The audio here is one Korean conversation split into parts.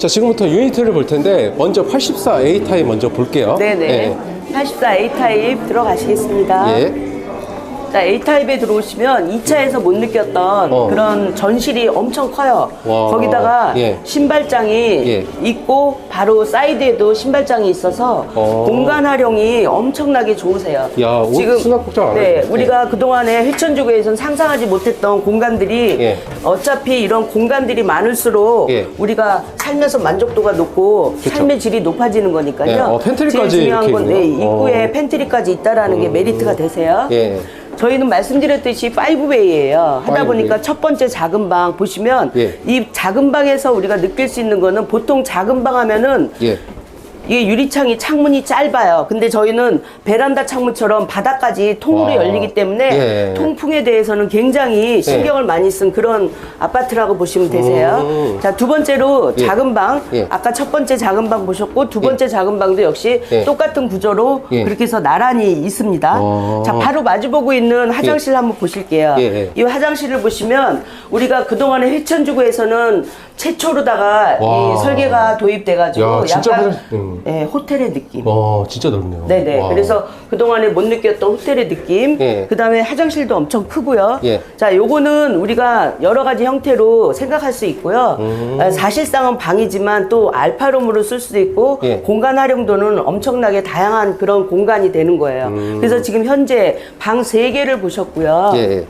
자, 지금부터 유니트를 볼 텐데 먼저 84 A 타입 먼저 볼게요. 네네. 84 A 타입 들어가시겠습니다. 예. 자, A 타입에 들어오시면 2차에서 못 느꼈던 어. 그런 전실이 엄청 커요. 와. 거기다가 예. 신발장이 예. 있고 바로 사이드에도 신발장이 있어서 어. 공간 활용이 엄청나게 좋으세요. 야, 옷 수납복장 안 네, 하네. 우리가 그동안에 휘천주교에선 상상하지 못했던 공간들이 예. 어차피 이런 공간들이 많을수록 예. 우리가 살면서 만족도가 높고 그쵸. 삶의 질이 높아지는 거니까요. 네, 어, 팬트리까지 제일 중요한 이렇게 건 네, 있네요. 입구에 어. 팬트리까지 있다라는 게 메리트가 되세요. 예. 저희는 말씀드렸듯이 5베이예요. 하다 보니까. 첫 번째 작은 방 보시면 예. 이 작은 방에서 우리가 느낄 수 있는 거는 보통 작은 방 하면은 예. 이게 유리창이 창문이 짧아요. 근데 저희는 베란다 창문처럼 바닥까지 통으로 와. 열리기 때문에 예. 통풍에 대해서는 굉장히 신경을 많이 쓴 그런 아파트라고 보시면 되세요. 음. 자, 두 번째로 예. 작은 방. 예. 아까 첫 번째 작은 방 보셨고 두 번째 작은 방도 역시 예. 똑같은 구조로 예. 그렇게 해서 나란히 있습니다. 어. 자, 바로 마주보고 있는 화장실 한번 보실게요. 예, 예. 이 화장실을 보시면 우리가 그동안에 회천주구에서는 최초로다가 와. 이 설계가 도입돼가지고 야, 약간 음. 예, 호텔의 느낌. 와, 진짜 넓네요. 네네. 와. 그래서 그동안에 못 느꼈던 호텔의 느낌. 예. 그 다음에 화장실도 엄청 크고요. 예. 자, 요거는 우리가 여러 가지 형태로 생각할 수 있고요. 음. 아, 사실상은 방이지만 또 알파룸으로 쓸 수도 있고 예. 공간 활용도는 엄청나게 다양한 그런 공간이 되는 거예요. 그래서 지금 현재 방 세개를 보셨고요. 음. 예, 예.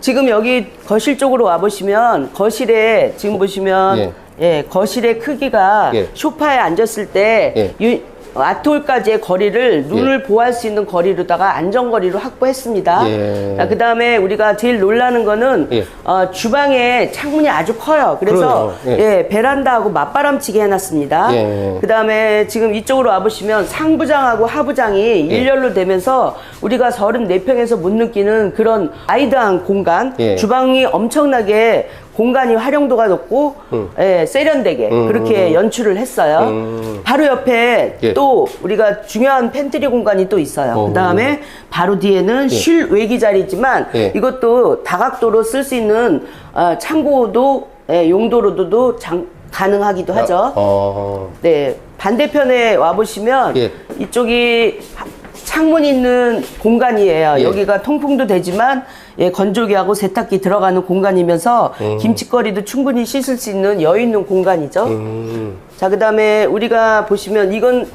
지금 여기 거실 쪽으로 와보시면 거실에 지금 보시면 예. 예, 거실의 크기가 예. 소파에 앉았을 때 예. 유- 아톨까지의 거리를 눈을 보호할 수 있는 거리로다가 안전거리로 확보했습니다. 예. 그 다음에 우리가 제일 놀라는 거는 예. 어, 주방에 창문이 아주 커요. 그래서 그러네요. 예. 예, 베란다하고 맞바람치게 해놨습니다. 예. 그 다음에 지금 이쪽으로 와보시면 상부장하고 하부장이 예. 일렬로 되면서 우리가 34평에서 못 느끼는 그런 아이드한 공간, 예. 주방이 엄청나게 공간이 활용도가 높고 예, 세련되게 그렇게 연출을 했어요. 음. 바로 옆에 예. 또 우리가 중요한 팬트리 공간이 또 있어요. 어. 그 다음에 바로 뒤에는 실 외기 자리지만 예. 이것도 다각도로 쓸 수 있는 어, 창고도 예, 용도로도 장- 가능하기도 하죠. 어. 네 반대편에 와 보시면 예. 이쪽이 하- 창문 있는 공간이에요. 예. 여기가 통풍도 되지만 예, 건조기하고 세탁기 들어가는 공간이면서 김치거리도 충분히 씻을 수 있는 여유 있는 공간이죠. 음. 자, 그다음에 우리가 보시면 이건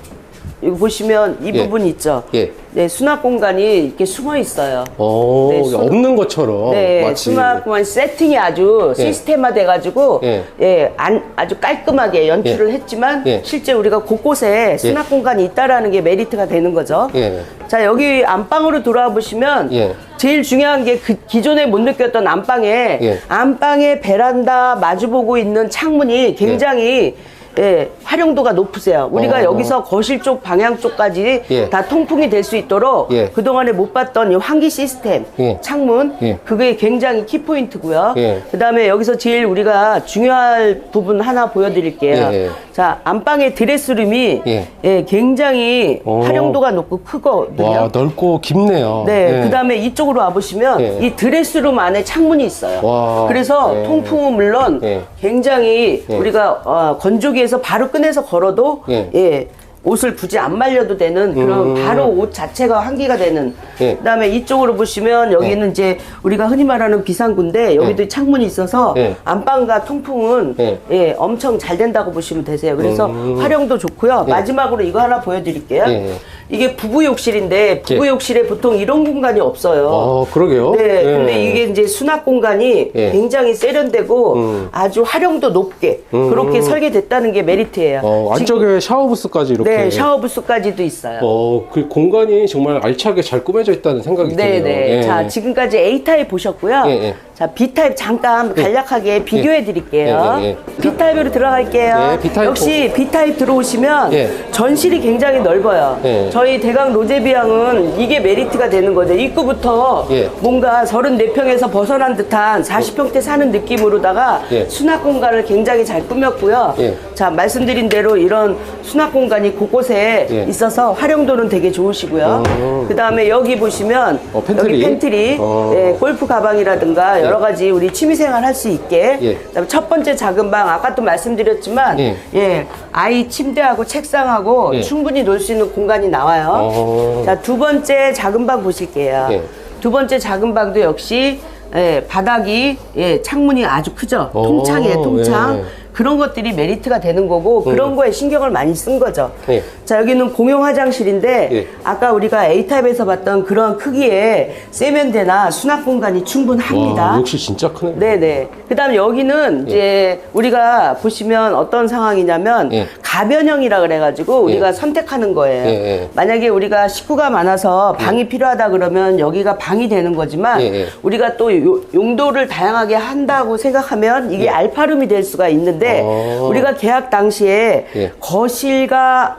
이거 보시면 이 예. 부분 있죠. 예. 네, 수납 공간이 이렇게 숨어 있어요. 어, 네, 손- 없는 것처럼 네, 마치 수납 공간 세팅이 아주 예. 시스템화 돼가지고 예. 예, 안, 아주 깔끔하게 연출을 예. 했지만 예. 실제 우리가 곳곳에 수납 공간이 있다라는 게 메리트가 되는 거죠. 예. 자 여기 안방으로 돌아와 보시면 예. 제일 중요한 게 그 기존에 못 느꼈던 안방에 예. 안방에 베란다 마주보고 있는 창문이 굉장히 예, 활용도가 높으세요. 우리가 어. 여기서 거실 쪽 방향 쪽까지 예. 다 통풍이 될 수 있도록 예. 그동안에 못 봤던 이 환기 시스템, 예. 창문 예. 그게 굉장히 키포인트고요. 예. 그다음에 여기서 제일 우리가 중요할 부분 하나 보여드릴게요. 예, 예. 자 안방의 드레스룸이 예. 예, 굉장히 오. 활용도가 높고 크거든요. 와, 넓고 깊네요. 네, 예. 그다음에 이쪽으로 와보시면 예. 이 드레스룸 안에 창문이 있어요. 와. 그래서 예. 통풍은 물론 예. 굉장히 예. 우리가 어, 건조기 에서 바로 꺼내서 걸어도 예. 예, 옷을 굳이 안 말려도 되는 그런 음. 바로 옷 자체가 환기가 되는. 예. 그다음에 이쪽으로 보시면 여기는 이제 우리가 흔히 말하는 비상구인데 여기도 창문이 있어서 예. 안방과 통풍은 예. 예, 엄청 잘 된다고 보시면 되세요. 그래서 음. 활용도 좋고요. 예. 마지막으로 이거 하나 보여드릴게요. 예. 이게 부부 욕실인데 부부 예. 욕실에 보통 이런 공간이 없어요. 어, 그러게요. 네, 예. 근데 이게 이제 수납 공간이 예. 굉장히 세련되고 음. 아주 활용도 높게 음. 그렇게 설계됐다는 게 메리트예요. 어, 안쪽에 샤워 부스까지 이렇게. 네, 샤워 부스까지도 있어요. 어, 그 공간이 정말 알차게 잘 꾸며져 있다는 생각이 네, 드네요. 네. 예. 자, 지금까지 A 타입 보셨고요. 예, 예. 자, B 타입 잠깐 간략하게 비교해 드릴게요. 예, 예, 예. B 타입으로 들어갈게요. 예, B 타입 역시 B 타입 들어오시면 예. 전실이 굉장히 넓어요. 예. 저희 대강 로제비앙은 이게 메리트가 되는 거죠. 입구부터 예. 뭔가 34평에서 벗어난 듯한 40평대 사는 느낌으로다가 예. 수납 공간을 굉장히 잘 꾸몄고요. 예. 자, 말씀드린 대로 이런 수납 공간이 곳곳에 예. 있어서 활용도는 되게 좋으시고요. 음. 그 다음에 여기 보시면 어, 팬트리. 여기 팬트리, 어. 예, 골프 가방이라든가 여러 가지 우리 취미생활 할 수 있게. 예. 그다음에 첫 번째 작은 방 아까 또 말씀드렸지만 예. 예, 아이 침대하고 책상하고 예. 충분히 놀 수 있는 공간이 나와 요. 어. 자, 두 번째 작은 방 보실게요. 예. 두 번째 작은 방도 역시 예, 바닥이 예, 창문이 아주 크죠. 어, 통창이에요, 통창. 예. 그런 것들이 메리트가 되는 거고 그런 거에 신경을 많이 쓴 거죠. 예. 자 여기는 공용 화장실인데 예. 아까 우리가 A 타입에서 봤던 그런 크기의 세면대나 수납 공간이 충분합니다. 와, 역시 진짜 크네. 네네. 그다음 여기는 이제 우리가 보시면 어떤 상황이냐면 예. 가변형이라 그래가지고 우리가 선택하는 거예요. 예, 예. 만약에 우리가 식구가 많아서 방이 필요하다 그러면 여기가 방이 되는 거지만 예, 예. 우리가 또 요- 용도를 다양하게 한다고 생각하면 이게 알파룸이 될 수가 있는데 예. 어. 우리가 계약 당시에 예. 거실과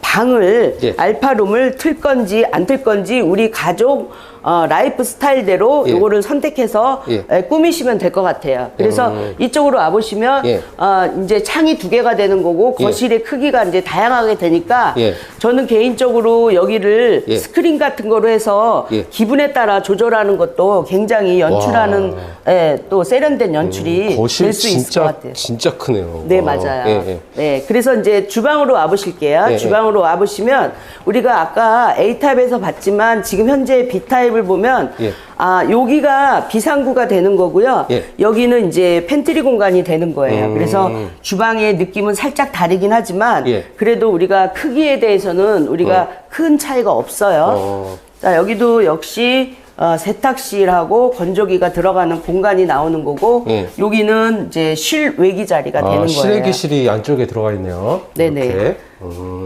방을 예. 알파룸을 틀 건지 안 틀 건지 우리 가족 어, 라이프 스타일대로 예. 요거를 선택해서 예. 에, 꾸미시면 될 것 같아요. 그래서 음. 이쪽으로 와보시면 예. 어, 이제 창이 두 개가 되는 거고 예. 거실의 크기가 이제 다양하게 되니까 예. 저는 개인적으로 여기를 예. 스크린 같은 거로 해서 예. 기분에 따라 조절하는 것도 굉장히 연출하는 예, 또 세련된 연출이 음, 거실 될 수 있을 것 진짜 같아요. 진짜 크네요. 네, 와, 맞아요. 예, 예. 네, 그래서 이제 주방으로 와보실게요. 예, 주방으로 와보시면 우리가 아까 A타입에서 봤지만 지금 현재 B타입 을 보면 예. 아, 여기가 비상구가 되는 거고요. 예. 여기는 이제 팬트리 공간이 되는 거예요. 음. 그래서 주방의 느낌은 살짝 다르긴 하지만 예. 그래도 우리가 크기에 대해서는 우리가 큰 차이가 없어요. 어. 자, 여기도 역시 어, 세탁실하고 건조기가 들어가는 공간이 나오는 거고 예. 여기는 이제 실외기 자리가 되는 아, 거예요. 실외기실이 안쪽에 들어가 있네요. 네네. 이렇게. 음.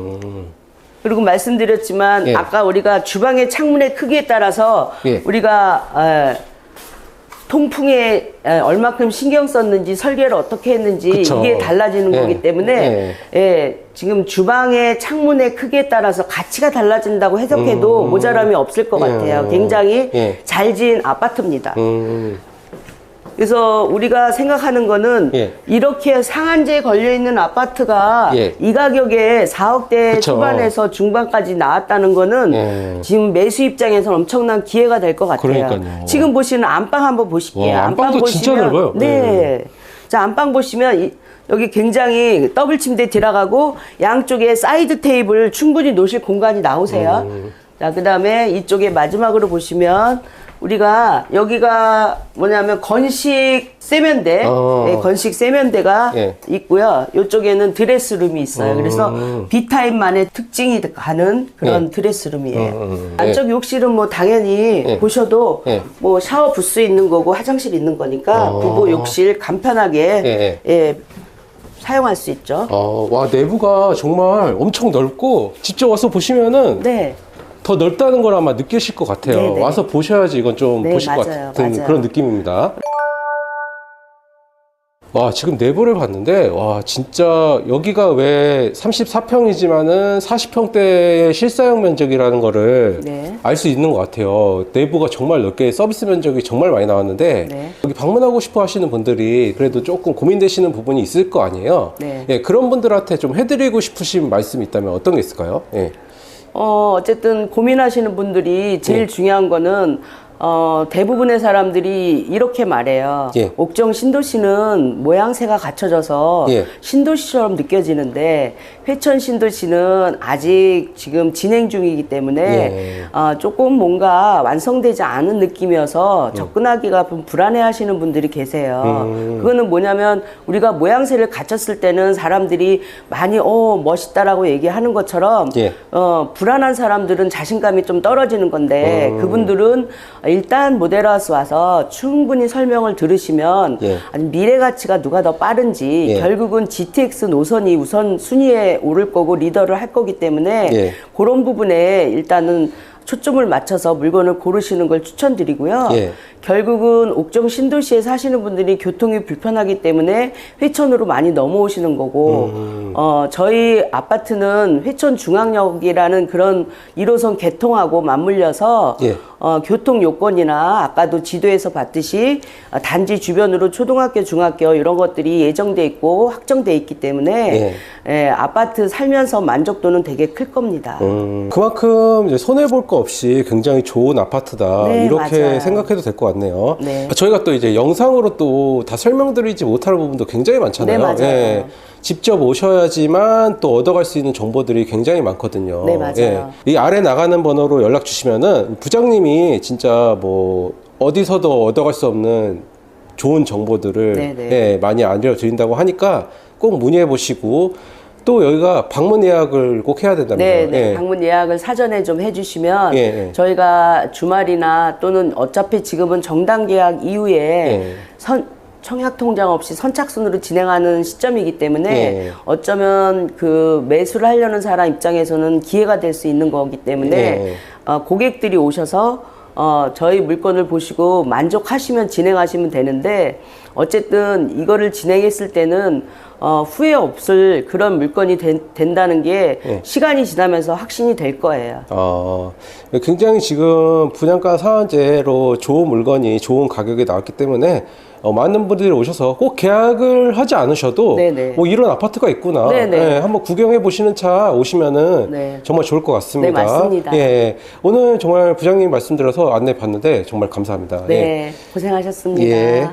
그리고 말씀드렸지만 예. 아까 우리가 주방의 창문의 크기에 따라서 예. 우리가 에, 통풍에 에, 얼마큼 신경 썼는지 설계를 어떻게 했는지 그쵸. 이게 달라지는 예. 거기 때문에 예, 지금 주방의 창문의 크기에 따라서 가치가 달라진다고 해석해도 음. 모자람이 없을 것 예. 같아요. 굉장히 예. 잘 지은 아파트입니다. 음. 그래서 우리가 생각하는 거는 예. 이렇게 상한제에 걸려 있는 아파트가 예. 이 가격에 4억대 그쵸. 초반에서 중반까지 나왔다는 거는 예. 지금 매수 입장에서 엄청난 기회가 될 것 같아요. 그러니까요. 지금 보시는 안방 한번 보실게요. 와, 안방도 진짜 넓어요. 네. 네. 자, 안방 보시면 이- 여기 굉장히 더블 침대 들어가고 양쪽에 사이드 테이블 충분히 놓으실 공간이 나오세요. 음. 자, 그 다음에 이쪽에 마지막으로 보시면 우리가 여기가 뭐냐면 건식 세면대, 어. 예, 건식 세면대가 예. 있고요. 이쪽에는 드레스룸이 있어요. 그래서 B타입만의 특징이 가는 그런 음. 예. 드레스룸이에요. 음, 음, 안쪽 욕실은 뭐 당연히 예. 보셔도 예. 뭐 샤워 부스 있는 거고 화장실 있는 거니까 어. 부부 욕실 간편하게 예, 예, 사용할 수 있죠. 어, 와 내부가 정말 엄청 넓고 직접 와서 보시면은 네. 더 넓다는 걸 아마 느끼실 것 같아요. 네, 네. 와서 보셔야지 이건 좀 네, 보실 것 맞아요, 같은 맞아요. 그런 느낌입니다. 와 지금 내부를 봤는데 와 진짜 여기가 왜 34평이지만은 40평대의 실사용 면적이라는 거를 네. 알 수 있는 것 같아요. 내부가 정말 넓게 서비스 면적이 정말 많이 나왔는데 네. 여기 방문하고 싶어 하시는 분들이 그래도 조금 고민되시는 부분이 있을 거 아니에요. 네. 예, 그런 분들한테 좀 해드리고 싶으신 말씀이 있다면 어떤 게 있을까요? 예. 어, 어쨌든 고민하시는 분들이 제일 예. 중요한 거는 어, 대부분의 사람들이 이렇게 말해요. 예. 옥정 신도시는 모양새가 갖춰져서 예. 신도시처럼 느껴지는데 회천 신도시는 아직 지금 진행 중이기 때문에 예. 어, 조금 뭔가 완성되지 않은 느낌이어서 접근하기가 좀 불안해 하시는 분들이 계세요. 음. 그거는 뭐냐면 우리가 모양새를 갖췄을 때는 사람들이 많이 어 멋있다라고 얘기하는 것처럼 예. 어, 불안한 사람들은 자신감이 좀 떨어지는 건데 음. 그분들은 일단 모델하우스 와서 충분히 설명을 들으시면 예. 아니, 미래 가치가 누가 더 빠른지 예. 결국은 GTX 노선이 우선 순위에 오를 거고 리더를 할 거기 때문에 예. 그런 부분에 일단은 초점을 맞춰서 물건을 고르시는 걸 추천드리고요. 예. 결국은 옥정 신도시에 사시는 분들이 교통이 불편하기 때문에 회천으로 많이 넘어오시는 거고, 음. 어, 저희 아파트는 회천 중앙역이라는 그런 1호선 개통하고 맞물려서 예. 어, 교통 요건이나 아까도 지도에서 봤듯이 어, 단지 주변으로 초등학교, 중학교 이런 것들이 예정돼 있고 확정돼 있기 때문에 예, 아파트 살면서 만족도는 되게 클 겁니다. 음, 그만큼 이제 손해 볼 거거 없이 굉장히 좋은 아파트다 네, 이렇게 맞아요. 생각해도 될 것 같네요. 네. 저희가 또 이제 영상으로 또 다 설명드리지 못할 부분도 굉장히 많잖아요. 네, 맞아요. 직접 오셔야지만 또 얻어갈 수 있는 정보들이 굉장히 많거든요. 네, 맞아요. 이 아래 나가는 번호로 연락 주시면은 부장님이 진짜 뭐 어디서도 얻어갈 수 없는 좋은 정보들을 네, 네. 예, 많이 알려드린다고 하니까 꼭 문의해 보시고 또 여기가 방문 예약을 꼭 해야 된다면서요. 네, 네. 예. 방문 예약을 사전에 좀 해주시면 예, 예. 저희가 주말이나 또는 어차피 지금은 정당 계약 이후에 예. 선 청약 통장 없이 선착순으로 진행하는 시점이기 때문에 예. 어쩌면 그 매수를 하려는 사람 입장에서는 기회가 될 수 있는 거기 때문에 예. 어, 고객들이 오셔서 어, 저희 물건을 보시고 만족하시면 진행하시면 되는데 어쨌든 이거를 진행했을 때는 어, 후회 없을 그런 물건이 된, 된다는 게 예. 시간이 지나면서 확신이 될 거예요. 어, 굉장히 지금 분양가 상한제로 좋은 물건이 좋은 가격에 나왔기 때문에 어, 많은 분들이 오셔서 꼭 계약을 하지 않으셔도 네네. 뭐 이런 아파트가 있구나. 예, 한번 구경해 보시는 차 오시면은 네. 정말 좋을 것 같습니다. 네, 맞습니다. 예, 오늘 정말 부장님 말씀 들어서 안내 받는데 정말 감사합니다. 예. 네, 고생하셨습니다. 예.